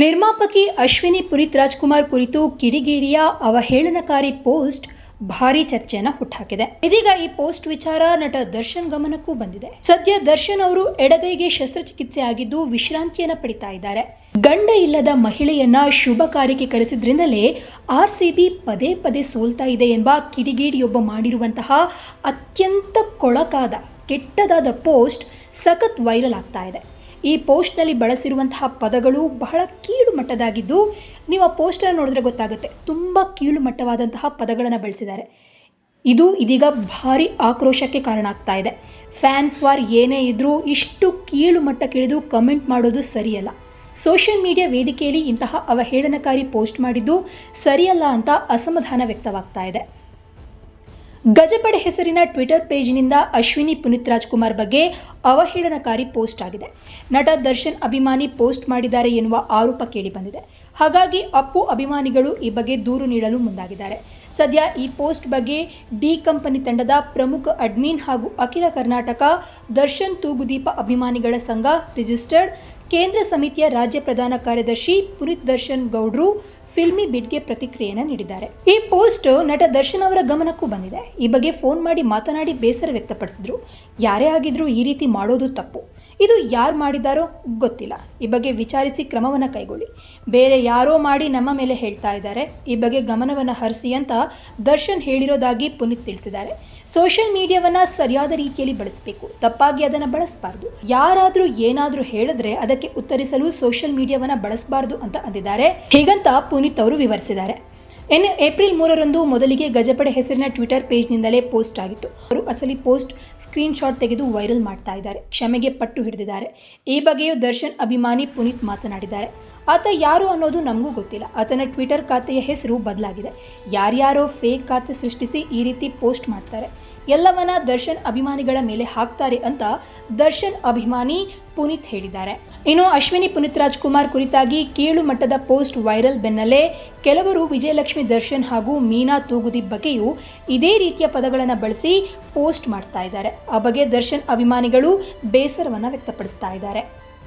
ನಿರ್ಮಾಪಕಿ ಅಶ್ವಿನಿ ಪುರಿತ್ ರಾಜ್ಕುಮಾರ್ ಕುರಿತು ಕಿಡಿಗೇಡಿಯ ಅವಹೇಳನಕಾರಿ ಪೋಸ್ಟ್ ಭಾರಿ ಚರ್ಚೆಯನ್ನ ಹುಟ್ಟಾಕಿದೆ ಇದೀಗ ಈ ಪೋಸ್ಟ್ ವಿಚಾರ ನಟ ದರ್ಶನ್ ಗಮನಕ್ಕೂ ಬಂದಿದೆ. ಸದ್ಯ ದರ್ಶನ್ ಅವರು ಎಡಗೈಗೆ ಶಸ್ತ್ರಚಿಕಿತ್ಸೆ ಆಗಿದ್ದು ವಿಶ್ರಾಂತಿಯನ್ನ ಪಡಿತಾ ಇದ್ದಾರೆ. ಗಂಡ ಇಲ್ಲದ ಮಹಿಳೆಯನ್ನ ಶುಭ ಕಾರ್ಯಕ್ಕೆ ಕರೆಸಿದ್ರಿಂದಲೇ ಆರ್ ಸಿ ಬಿ ಪದೇ ಪದೇ ಸೋಲ್ತಾ ಇದೆ ಎಂಬ ಕಿಡಿಗೇಡಿಯೊಬ್ಬ ಮಾಡಿರುವಂತಹ ಅತ್ಯಂತ ಕೊಳಕಾದ, ಕೆಟ್ಟದಾದ ಪೋಸ್ಟ್ ಸಖತ್ ವೈರಲ್ ಆಗ್ತಾ ಇದೆ. ಈ ಪೋಸ್ಟ್ನಲ್ಲಿ ಬಳಸಿರುವಂತಹ ಪದಗಳು ಬಹಳ ಕೀಳು ಮಟ್ಟದಾಗಿದ್ದು, ನೀವು ಆ ಪೋಸ್ಟನ್ನು ನೋಡಿದ್ರೆ ಗೊತ್ತಾಗುತ್ತೆ. ತುಂಬ ಕೀಳು ಮಟ್ಟವಾದಂತಹ ಪದಗಳನ್ನು ಬಳಸಿದ್ದಾರೆ. ಇದು ಇದೀಗ ಭಾರಿ ಆಕ್ರೋಶಕ್ಕೆ ಕಾರಣ ಆಗ್ತಾ ಇದೆ. ಫ್ಯಾನ್ಸ್ ವಾರ್ ಏನೇ ಇದ್ದರೂ ಇಷ್ಟು ಕೀಳು ಮಟ್ಟಕ್ಕಿಳಿದು ಕಮೆಂಟ್ ಮಾಡೋದು ಸರಿಯಲ್ಲ. ಸೋಷಿಯಲ್ ಮೀಡಿಯಾ ವೇದಿಕೆಯಲ್ಲಿ ಇಂತಹ ಅವಹೇಳನಕಾರಿ ಪೋಸ್ಟ್ ಮಾಡಿದ್ದು ಸರಿಯಲ್ಲ ಅಂತ ಅಸಮಾಧಾನ ವ್ಯಕ್ತವಾಗ್ತಾ ಇದೆ. ಗಜಪಡೆ ಹೆಸರಿನ ಟ್ವಿಟರ್ ಪೇಜ್ನಿಂದ ಅಶ್ವಿನಿ ಪುನೀತ್ ರಾಜ್ಕುಮಾರ್ ಬಗ್ಗೆ ಅವಹೇಳನಕಾರಿ ಪೋಸ್ಟ್ ಆಗಿದೆ. ನಟ ದರ್ಶನ್ ಅಭಿಮಾನಿ ಪೋಸ್ಟ್ ಮಾಡಿದ್ದಾರೆ ಎನ್ನುವ ಆರೋಪ ಕೇಳಿಬಂದಿದೆ ಹಾಗಾಗಿ ಅಪ್ಪು ಅಭಿಮಾನಿಗಳು ಈ ಬಗ್ಗೆ ದೂರು ನೀಡಲು ಮುಂದಾಗಿದ್ದಾರೆ. ಸದ್ಯ ಈ ಪೋಸ್ಟ್ ಬಗ್ಗೆ ಡಿ ಕಂಪನಿ ತಂಡದ ಪ್ರಮುಖ ಅಡ್ಮಿನ್ ಹಾಗೂ ಅಖಿಲ ಕರ್ನಾಟಕ ದರ್ಶನ್ ತೂಗುದೀಪ ಅಭಿಮಾನಿಗಳ ಸಂಘ ರಿಜಿಸ್ಟರ್ಡ್, ಕೇಂದ್ರ ಸಮಿತಿಯ ರಾಜ್ಯ ಪ್ರಧಾನ ಕಾರ್ಯದರ್ಶಿ ಪುನೀತ್ ದರ್ಶನ್ ಗೌಡ್ರು ಫಿಲ್ಮಿ ಬಿಡ್ಗೆ ಪ್ರತಿಕ್ರಿಯೆಯನ್ನು ನೀಡಿದ್ದಾರೆ. ಈ ಪೋಸ್ಟ್ ನಟ ದರ್ಶನ್ ಅವರ ಗಮನಕ್ಕೂ ಬಂದಿದೆ. ಈ ಬಗ್ಗೆ ಫೋನ್ ಮಾಡಿ ಮಾತನಾಡಿ ಬೇಸರ ವ್ಯಕ್ತಪಡಿಸಿದ್ರು. ಯಾರೇ ಆಗಿದ್ರೂ ಈ ರೀತಿ ಮಾಡೋದು ತಪ್ಪು. ಇದು ಯಾರು ಮಾಡಿದಾರೋ ಗೊತ್ತಿಲ್ಲ. ಈ ಬಗ್ಗೆ ವಿಚಾರಿಸಿ ಕ್ರಮವನ್ನು ಕೈಗೊಳ್ಳಿ. ಬೇರೆ ಯಾರೋ ಮಾಡಿ ನಮ್ಮ ಮೇಲೆ ಹೇಳ್ತಾ ಇದ್ದಾರೆ. ಈ ಬಗ್ಗೆ ಗಮನವನ್ನು ಹರಿಸಿ ಅಂತ ದರ್ಶನ್ ಹೇಳಿರೋದಾಗಿ ಪುನೀತ್ ತಿಳಿಸಿದ್ದಾರೆ. ಸೋಷಿಯಲ್ ಮೀಡಿಯಾವನ್ನ ಸರಿಯಾದ ರೀತಿಯಲ್ಲಿ ಬಳಸಬೇಕು. ತಪ್ಪಾಗಿ ಅದನ್ನು ಬಳಸಬಾರ್ದು. ಯಾರಾದರೂ ಏನಾದರೂ ಹೇಳಿದ್ರೆ ಅದಕ್ಕೆ ಉತ್ತರಿಸಲು ಸೋಷಿಯಲ್ ಮೀಡಿಯಾವನ್ನು ಬಳಸಬಾರ್ದು ಅಂತ ಅಂದಿದ್ದಾರೆ. ಹೀಗಂತ ಪುನೀತ್ ಅವರು ವಿವರಿಸಿದ್ದಾರೆ. ಇನ್ನು ಏಪ್ರಿಲ್ ಮೂರರಂದು ಮೊದಲಿಗೆ ಗಜಪಡೆ ಹೆಸರಿನ ಟ್ವಿಟರ್ ಪೇಜ್ನಿಂದಲೇ ಪೋಸ್ಟ್ ಆಗಿತ್ತು. ಅವರು ಅಸಲಿ ಪೋಸ್ಟ್ ಸ್ಕ್ರೀನ್ ಶಾಟ್ ತೆಗೆದು ವೈರಲ್ ಮಾಡ್ತಾ ಇದ್ದಾರೆ. ಕ್ಷಮೆಗೆ ಪಟ್ಟು ಹಿಡಿದಿದ್ದಾರೆ. ಈ ಬಗ್ಗೆಯೂ ದರ್ಶನ್ ಅಭಿಮಾನಿ ಪುನೀತ್ ಮಾತನಾಡಿದ್ದಾರೆ. ಆತ ಯಾರು ಅನ್ನೋದು ನಮಗೂ ಗೊತ್ತಿಲ್ಲ. ಆತನ ಟ್ವಿಟರ್ ಖಾತೆಯ ಹೆಸರು ಬದಲಾಗಿದೆ. ಯಾರ್ಯಾರೋ ಫೇಕ್ ಖಾತೆ ಸೃಷ್ಟಿಸಿ ಈ ರೀತಿ ಪೋಸ್ಟ್ ಮಾಡ್ತಾರೆ. ಎಲ್ಲವನ್ನ ದರ್ಶನ್ ಅಭಿಮಾನಿಗಳ ಮೇಲೆ ಹಾಕ್ತಾರೆ ಅಂತ ದರ್ಶನ್ ಅಭಿಮಾನಿ ಪುನೀತ್ ಹೇಳಿದ್ದಾರೆ. ಇನ್ನು ಅಶ್ವಿನಿ ಪುನೀತ್ ರಾಜ್ಕುಮಾರ್ ಕುರಿತಾಗಿ ಕೀಳು ಮಟ್ಟದ ಪೋಸ್ಟ್ ವೈರಲ್ ಬೆನ್ನಲ್ಲೇ ಕೆಲವರು ವಿಜಯಲಕ್ಷ್ಮಿ ದರ್ಶನ್ ಹಾಗೂ ಮೀನಾ ತೂಗುದಿ ಬಗ್ಗೆಯೂ ಇದೇ ರೀತಿಯ ಪದಗಳನ್ನು ಬಳಸಿ ಪೋಸ್ಟ್ ಮಾಡ್ತಾ ಇದ್ದಾರೆ. ಆ ಬಗ್ಗೆ ದರ್ಶನ್ ಅಭಿಮಾನಿಗಳು ಬೇಸರವನ್ನು ವ್ಯಕ್ತಪಡಿಸ್ತಾ ಇದ್ದಾರೆ.